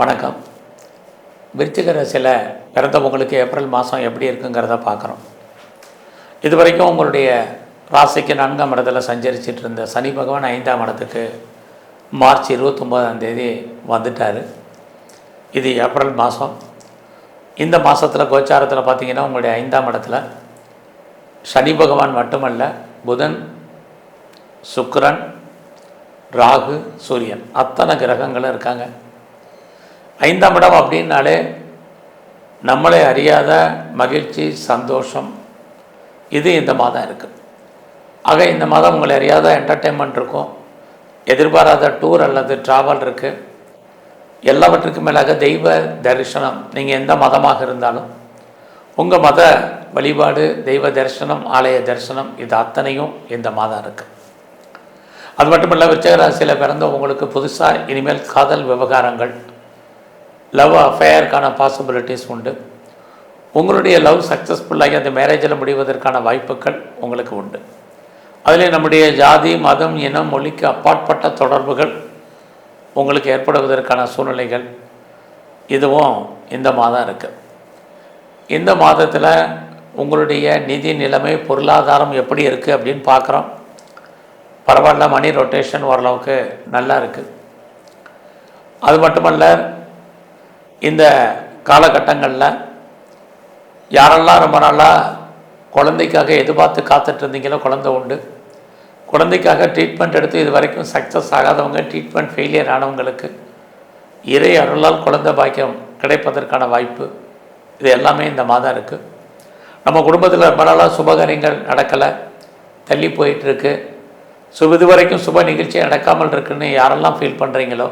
வணக்கம். விருச்சிக ராசியில் பிறந்தவங்களுக்கு ஏப்ரல் மாதம் எப்படி இருக்குங்கிறத பார்க்குறோம். இது வரைக்கும் உங்களுடைய ராசிக்கு நான்காம் இடத்துல சஞ்சரிச்சிட்டு இருந்த சனி பகவான் ஐந்தாம் இடத்துக்கு மார்ச் இருபத்தொம்போதாம் தேதி வந்துட்டார். இது ஏப்ரல் மாதம் இந்த மாதத்தில் கோச்சாரத்தில் பார்த்திங்கன்னா உங்களுடைய ஐந்தாம் இடத்துல சனி பகவான் மட்டுமல்ல புதன் சுக்ரன் ராகு சூரியன். அத்தனை கிரகங்களும் இருக்காங்க. ஐந்தாம் இடம் அப்படின்னாலே நம்மளை அறியாத மகிழ்ச்சி சந்தோஷம் இது இந்த மாதம் இருக்குது ஆக இந்த மாதம் உங்களை அறியாத என்டர்டெயின்மெண்ட் இருக்கும். எதிர்பாராத டூர் அல்லது ட்ராவல் இருக்குது எல்லாவற்றுக்கும் மேலாக தெய்வ தரிசனம் நீங்கள் எந்த மதமாக இருந்தாலும் உங்கள் மத வழிபாடு தெய்வ தரிசனம் ஆலய தரிசனம் இது அத்தனையும் இந்த மாதம் இருக்குது அது மட்டும் இல்லை விருச்சகராசியில் பிறந்த உங்களுக்கு புதுசாக இனிமேல் காதல் விவகாரங்கள் லவ் அஃபேயருக்கான பாசிபிலிட்டிஸ் உண்டு. உங்களுடைய லவ் சக்ஸஸ்ஃபுல்லாகி அந்த மேரேஜில் முடிவதற்கான வாய்ப்புகள் உங்களுக்கு உண்டு. அதில் நம்முடைய ஜாதி மதம் இனம் மொழிக்கு அப்பாற்பட்ட தொடர்புகள் உங்களுக்கு ஏற்படுவதற்கான சூழ்நிலைகள் இதுவும் இந்த மாதம் இருக்குது இந்த மாதத்தில் உங்களுடைய நிதி நிலைமை பொருளாதாரம் எப்படி இருக்குது அப்படின்னு பார்க்குறோம். பரவாயில்ல மணி ரொட்டேஷன் ஓரளவுக்கு நல்லா இருக்குது அது மட்டுமல்ல இந்த காலகட்டங்களில் யாரெல்லாம் ரொம்ப நாளாக குழந்தைக்காக எதிர்பார்த்து காத்துட்டு இருந்தீங்களோ குழந்தை உண்டு. குழந்தைக்காக ட்ரீட்மெண்ட் எடுத்து இது வரைக்கும் சக்ஸஸ் ஆகாதவங்க ட்ரீட்மெண்ட் ஃபெயிலியர் ஆனவங்களுக்கு இறை அருளால் குழந்தை பாக்கியம் கிடைப்பதற்கான வாய்ப்பு. இது எல்லாமே இந்த மாதம் இருக்குது நம்ம குடும்பத்தில் ரொம்ப நாளாக சுபகாரியங்கள் நடக்கலை. தள்ளி போயிட்டுருக்கு சுப இது வரைக்கும் சுப நிகழ்ச்சி நடக்காமல் இருக்குன்னு யாரெல்லாம் ஃபீல் பண்ணுறீங்களோ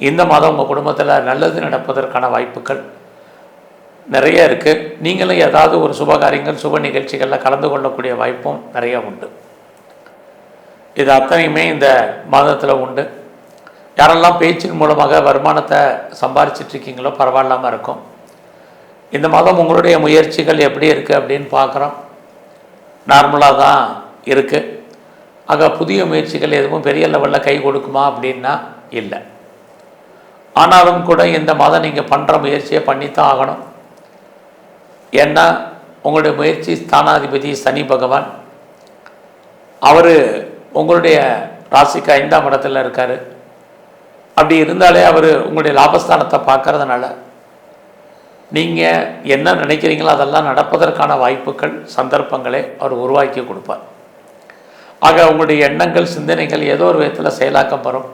இந்த மாதம் உங்கள் குடும்பத்தில் நல்லது நடப்பதற்கான வாய்ப்புகள் நிறைய இருக்குது நீங்களும் ஏதாவது ஒரு சுபகாரியங்கள் சுப நிகழ்ச்சிகளில் கலந்து கொள்ளக்கூடிய வாய்ப்பும் நிறைய உண்டு. இது அத்தனையுமே இந்த மாதத்தில் உண்டு. யாரெல்லாம் பேச்சின் மூலமாக வருமானத்தை சம்பாரிச்சிட்ருக்கீங்களோ பரவாயில்லாமல் இருக்கும். இந்த மாதம் உங்களுடைய முயற்சிகள் எப்படி இருக்குது அப்படின்னு பார்க்குறோம் நார்மலாக தான் இருக்குது ஆக புதிய முயற்சிகள் எதுவும் பெரிய லெவலில் கை கொடுக்குமா அப்படின்னா இல்லை. ஆனாலும் கூட இந்த மாதம் நீங்கள் பண்ணுற முயற்சியை பண்ணித்தான் ஆகணும். ஏன்னா உங்களுடைய முயற்சி ஸ்தானாதிபதி சனி பகவான். அவர் உங்களுடைய ராசிக்கு ஐந்தாம் இடத்துல இருக்கார். அப்படி இருந்தாலே அவர் உங்களுடைய லாபஸ்தானத்தை பார்க்கறதுனால நீங்கள் என்ன நினைக்கிறீங்களோ அதெல்லாம் நடப்பதற்கான வாய்ப்புகள் சந்தர்ப்பங்களை அவர் உருவாக்கி கொடுப்பார். ஆக உங்களுடைய எண்ணங்கள் சிந்தனைகள் ஏதோ ஒரு விதத்தில் செயலாக்கப்படும்.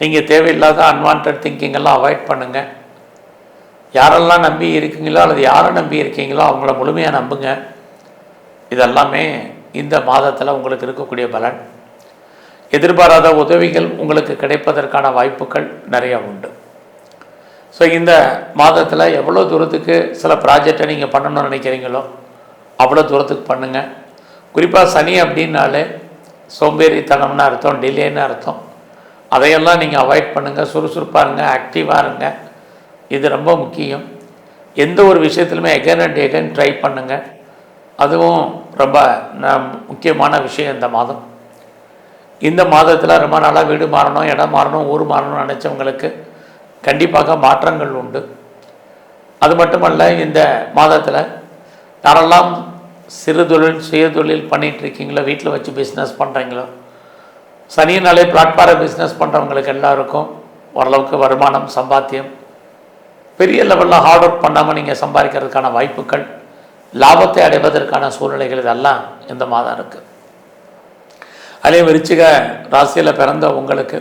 நீங்கள் தேவையில்லாத அன்வான்ட் திங்கிங்கெல்லாம் அவாய்ட் பண்ணுங்கள் யாரெல்லாம் நம்பி இருக்கீங்களோ அல்லது யாரை நம்பி இருக்கீங்களோ அவங்கள முழுமையாக நம்புங்க. இதெல்லாமே இந்த மாதத்தில் உங்களுக்கு இருக்கக்கூடிய பலன். எதிர்பாராத உதவிகள் உங்களுக்கு கிடைப்பதற்கான வாய்ப்புகள் நிறையா உண்டு. ஸோ இந்த மாதத்தில் எவ்வளோ தூரத்துக்கு சில ப்ராஜெக்டை நீங்கள் பண்ணணும்னு நினைக்கிறீங்களோ அவ்வளோ தூரத்துக்கு பண்ணுங்கள் குறிப்பாக சனி அப்படின்னாலே சோம்பேறித்தனம்னு அர்த்தம் டிலேன்னு அர்த்தம். அதையெல்லாம் நீங்கள் அவாய்ட் பண்ணுங்கள் சுறுசுறுப்பாக இருங்க ஆக்டிவாக இருங்க. இது ரொம்ப முக்கியம். எந்த ஒரு விஷயத்துலையுமே எகன் அண்ட் எகன் ட்ரை பண்ணுங்கள் அதுவும் ரொம்ப முக்கியமான விஷயம் இந்த மாதம். இந்த மாதத்தில் ரொம்ப நாளாக வீடு மாறணும் இடம் மாறணும் ஊர் மாறணும்னு நினச்சவங்களுக்கு கண்டிப்பாக மாற்றங்கள் உண்டு. அது மட்டுமல்ல இந்த மாதத்தில் யாரெல்லாம் சிறு தொழில் சுய தொழில் இருக்கீங்களோ வீட்டில் வச்சு பிஸ்னஸ் பண்ணுறீங்களோ சனியினாலே பிளாட்பார பிஸ்னஸ் பண்ணுறவங்களுக்கு எல்லாருக்கும் ஓரளவுக்கு வருமானம் சம்பாத்தியம். பெரிய லெவலில் ஹார்ட் ஒர்க் பண்ணாமல் நீங்கள் சம்பாதிக்கிறதுக்கான வாய்ப்புகள் லாபத்தை அடைவதற்கான சூழ்நிலைகள் இதெல்லாம் இந்த மாதம் இருக்குது அதே விருச்சிக ராசியில் பிறந்த உங்களுக்கு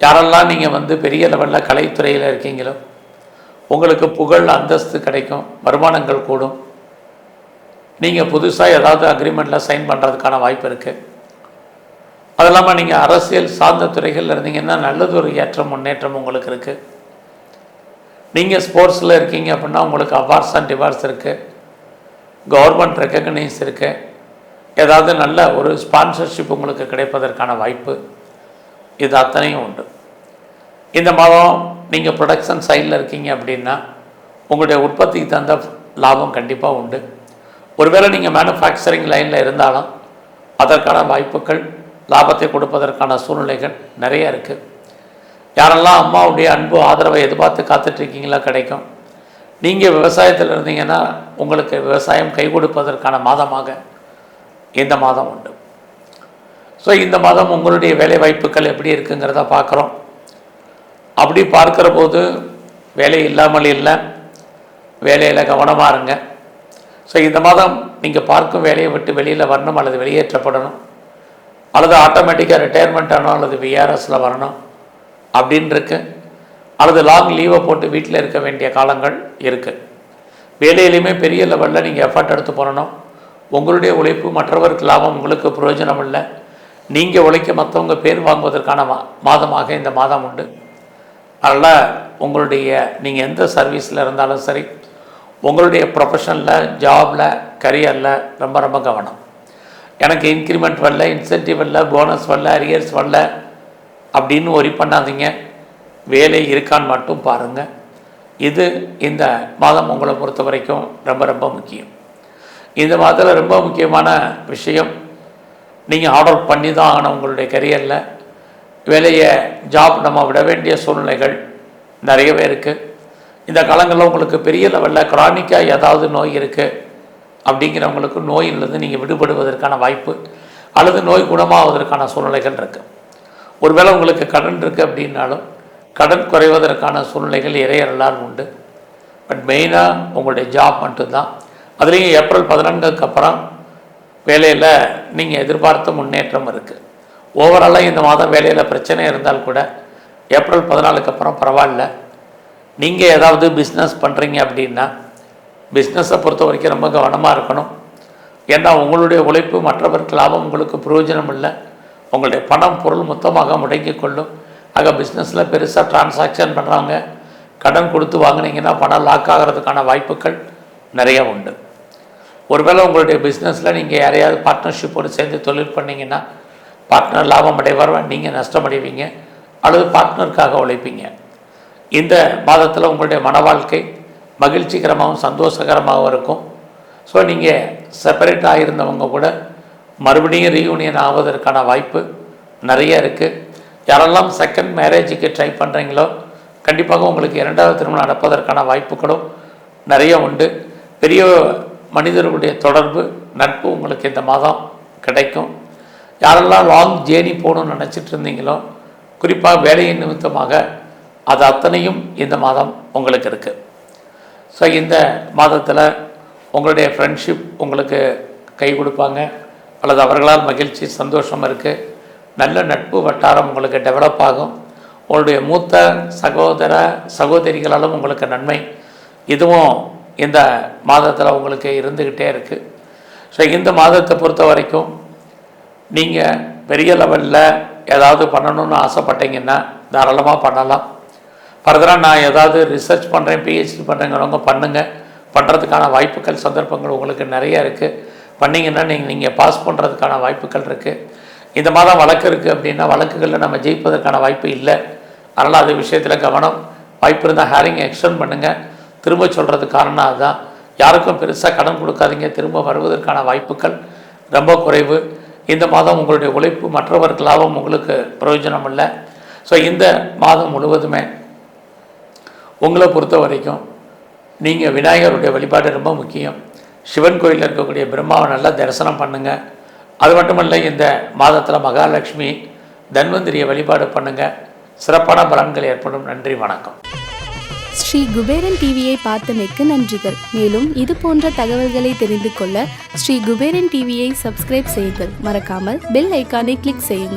யாரெல்லாம் நீங்கள் வந்து பெரிய லெவலில் கலைத்துறையில் இருக்கீங்களோ உங்களுக்கு புகழ் அந்தஸ்து கிடைக்கும் வருமானங்கள் கூடும். நீங்கள் புதுசாக ஏதாவது அக்ரிமெண்ட்டில் சைன் பண்ணுறதுக்கான வாய்ப்பு இருக்குது அது இல்லாமல் நீங்கள் அரசியல் சார்ந்த துறைகளில் இருந்தீங்கன்னா நல்லது ஒரு ஏற்றம் முன்னேற்றம் உங்களுக்கு இருக்குது நீங்கள் ஸ்போர்ட்ஸில் இருக்கீங்க அப்படின்னா உங்களுக்கு அவார்ட்ஸ் அண்ட் டிவார்ட்ஸ் இருக்குது கவர்மெண்ட் ரெக்கக்னைஸ் இருக்குது ஏதாவது நல்ல ஒரு ஸ்பான்சர்ஷிப் உங்களுக்கு கிடைப்பதற்கான வாய்ப்பு. இது அத்தனையும் உண்டு. இந்த மாதம் நீங்கள் ப்ரொடக்ஷன் சைடில் இருக்கீங்க அப்படின்னா உங்களுடைய உற்பத்திக்கு தகுந்த லாபம் கண்டிப்பாக உண்டு. ஒருவேளை நீங்கள் மேனுஃபேக்சரிங் லைனில் இருந்தாலும் அதற்கான வாய்ப்புகள் லாபத்தை கொடுப்பதற்கான சூழ்நிலைகள் நிறைய இருக்குது யாரெல்லாம் அம்மாவுடைய அன்பு ஆதரவை எதிர்பார்த்து காத்துட்ருக்கீங்களா கிடைக்கும். நீங்கள் விவசாயத்தில் இருந்தீங்கன்னா உங்களுக்கு விவசாயம் கை கொடுப்பதற்கான மாதமாக இந்த மாதம் உண்டு. ஸோ இந்த மாதம் உங்களுடைய வேலை வாய்ப்புகள் எப்படி இருக்குங்கிறத பார்க்குறோம். அப்படி பார்க்குற போது வேலை இல்லாமல் இல்லை. வேலையில் கவனமாக இருங்க. ஸோ இந்த மாதம் நீங்கள் பார்க்கும் வேலையை விட்டு வெளியில் வரணும் அல்லது வெளியேற்றப்படணும். அல்லது ஆட்டோமேட்டிக்காக ரிட்டையர்மெண்ட் ஆகணும் அல்லது விஆர்எஸில் வரணும். அப்படின்னு இருக்கு அல்லது லாங் லீவை போட்டு வீட்டில் இருக்க வேண்டிய காலங்கள் இருக்குது வேலையிலையுமே பெரிய லெவலில் நீங்கள் எஃபர்ட் எடுத்து போகணும் உங்களுடைய உழைப்பு மற்றவருக்கு லாபம் உங்களுக்கு பிரயோஜனம் இல்லை. நீங்கள் உழைக்க மற்றவங்க பேர் வாங்குவதற்கான மா மாதமாக இந்த மாதம் உண்டு. அதனால் உங்களுடைய நீங்கள் எந்த சர்வீஸில் இருந்தாலும் சரி உங்களுடைய ப்ரொஃபஷனில் ஜாபில் கரியரில் ரொம்ப ரொம்ப கவனம். எனக்கு இன்க்ரிமெண்ட் வரல இன்சென்டிவ் வரல போனஸ் வரல அரியர்ஸ் வரல அப்படின்னு ஒரி பண்ணாதீங்க. வேலை இருக்கான்னு மட்டும் பாருங்கள் இது இந்த மாதம் உங்களை பொறுத்த வரைக்கும் ரொம்ப ரொம்ப முக்கியம். இந்த மாதத்தில் ரொம்ப முக்கியமான விஷயம் நீங்கள் ஆர்டர் பண்ணி தான் ஆகணும் உங்களுடைய கரியரில் வேலையை ஜாப் நம்ம விட வேண்டிய சூழ்நிலைகள் நிறையவே இருக்குது இந்த காலங்களில் உங்களுக்கு பெரிய லெவலில் கிரானிக்காக ஏதாவது நோய் இருக்குது அப்படிங்கிறவங்களுக்கு நோயிலிருந்து நீங்கள் விடுபடுவதற்கான வாய்ப்பு அல்லது நோய் குணமாவதற்கான சூழ்நிலைகள் இருக்குது ஒருவேளை உங்களுக்கு கடன் இருக்குது அப்படின்னாலும் கடன் குறைவதற்கான சூழ்நிலைகள் இறையெல்லாம் உண்டு. பட் மெயினாக உங்களுடைய ஜாப் மட்டும்தான். அதுலேயும் ஏப்ரல் பதினான்குக்கு அப்புறம் வேலையில் நீங்கள் எதிர்பார்த்த முன்னேற்றம் இருக்குது ஓவராலாக இந்த மாதம் வேலையில் பிரச்சனை இருந்தால் கூட ஏப்ரல் பதினாலுக்கு அப்புறம் பரவாயில்ல. நீங்கள் ஏதாவது பிஸ்னஸ் பண்ணுறீங்க அப்படின்னா பிஸ்னஸை பொறுத்த வரைக்கும் ரொம்ப கவனமாக இருக்கணும். ஏன்னா உங்களுடைய உழைப்பு மற்றவருக்கு லாபம் உங்களுக்கு பிரயோஜனம் இல்லை. உங்களுடைய பணம் பொருள் மொத்தமாக முடங்கிக் கொள்ளும். ஆக பிஸ்னஸில் பெருசாக டிரான்சாக்ஷன் பண்ணுறாங்க கடன் கொடுத்து வாங்கினீங்கன்னா பணம் லாக் ஆகிறதுக்கான வாய்ப்புகள் நிறைய உண்டு. ஒருவேளை உங்களுடைய பிஸ்னஸில் நீங்கள் யாரையாவது பார்ட்னர்ஷிப்போடு சேர்ந்து தொழில் பண்ணீங்கன்னா பார்ட்னர் லாபம் அடைவார் நீங்கள் நஷ்டம் அடைவீங்க. அல்லது பார்ட்னருக்காக உழைப்பீங்க. இந்த மாதத்தில் உங்களுடைய மன வாழ்க்கை மகிழ்ச்சிகரமாகவும் சந்தோஷகரமாகவும் இருக்கும். ஸோ நீங்கள் செப்பரேட் ஆகியிருந்தவங்க கூட மறுபடியும் ரீயூனியன் ஆவதற்கான வாய்ப்பு நிறைய இருக்குது யாரெல்லாம் செகண்ட் மேரேஜுக்கு ட்ரை பண்ணுறீங்களோ கண்டிப்பாக உங்களுக்கு இரண்டாவது திருமணம் நடப்பதற்கான வாய்ப்புகளும் நிறைய உண்டு. பெரிய மனிதர்களுடைய தொடர்பு நட்பு உங்களுக்கு இந்த மாதம் கிடைக்கும். யாரெல்லாம் லாங் ஜேர்னி போகணும்னு நினச்சிட்டு இருந்தீங்களோ குறிப்பாக வேலையின் நிமித்தமாக அது அத்தனையும் இந்த மாதம் உங்களுக்கு இருக்குது ஸோ இந்த மாதத்தில் உங்களுடைய ஃப்ரெண்ட்ஷிப் உங்களுக்கு கை கொடுப்பாங்க. அல்லது அவர்களால் மகிழ்ச்சி சந்தோஷம் இருக்குது நல்ல நட்பு வட்டாரம் உங்களுக்கு டெவலப் ஆகும். உங்களுடைய மூத்த சகோதர சகோதரிகளாலும் உங்களுக்கு நன்மை. இதுவும் இந்த மாதத்தில் உங்களுக்கு இருந்துக்கிட்டே இருக்குது ஸோ இந்த மாதத்தை பொறுத்த வரைக்கும் நீங்கள் பெரிய லெவலில் ஏதாவது பண்ணணும்னு ஆசைப்பட்டீங்கன்னா தாராளமாக பண்ணலாம். ஃபர்தராக நான் ஏதாவது ரிசர்ச் பண்ணுறேன் பிஹெச்டி பண்ணுறேங்கிறவங்க பண்ணுங்கள் பண்ணுறதுக்கான வாய்ப்புகள் சந்தர்ப்பங்கள் உங்களுக்கு நிறைய இருக்குது பண்ணிங்கன்னா நீங்கள் நீங்கள் பாஸ் பண்ணுறதுக்கான வாய்ப்புகள் இருக்குது இந்த மாதம் வழக்கு இருக்குது அப்படின்னா வழக்குகளில் நம்ம ஜெயிப்பதற்கான வாய்ப்பு இல்லை. அதனால் அது விஷயத்தில் கவனம். வாய்ப்பு இருந்தால் ஹேரிங் எக்ஸ்டெண்ட் பண்ணுங்கள் திரும்ப சொல்கிறது காரணம் அதுதான் யாருக்கும் பெருசாக கடன் கொடுக்காதீங்க. திரும்ப வருவதற்கான வாய்ப்புகள் ரொம்ப குறைவு. இந்த மாதம் உங்களுடைய உழைப்பு மற்றவர்களாகவும் உங்களுக்கு பிரயோஜனம் இல்லை ஸோ இந்த மாதம் முழுவதுமே உங்களை பொறுத்த வரைக்கும் நீங்கள் விநாயகருடைய வழிபாடு ரொம்ப முக்கியம். சிவன் கோயிலில் இருக்கக்கூடிய பிரம்மாவை நல்லா தரிசனம் பண்ணுங்கள் அது மட்டுமல்ல இந்த மாதத்தில் மகாலட்சுமி தன்வந்திரியை வழிபாடு பண்ணுங்கள் சிறப்பான பலன்கள் ஏற்படும். நன்றி வணக்கம். ஸ்ரீ குபேரன் டிவியை பார்த்தமைக்கு நன்றிகள். மேலும் இது போன்ற தகவல்களை தெரிந்து கொள்ள ஸ்ரீ குபேரன் டிவியை சப்ஸ்கிரைப் செய்யுங்கள். மறக்காமல் பெல் ஐக்கானை கிளிக் செய்யுங்கள்.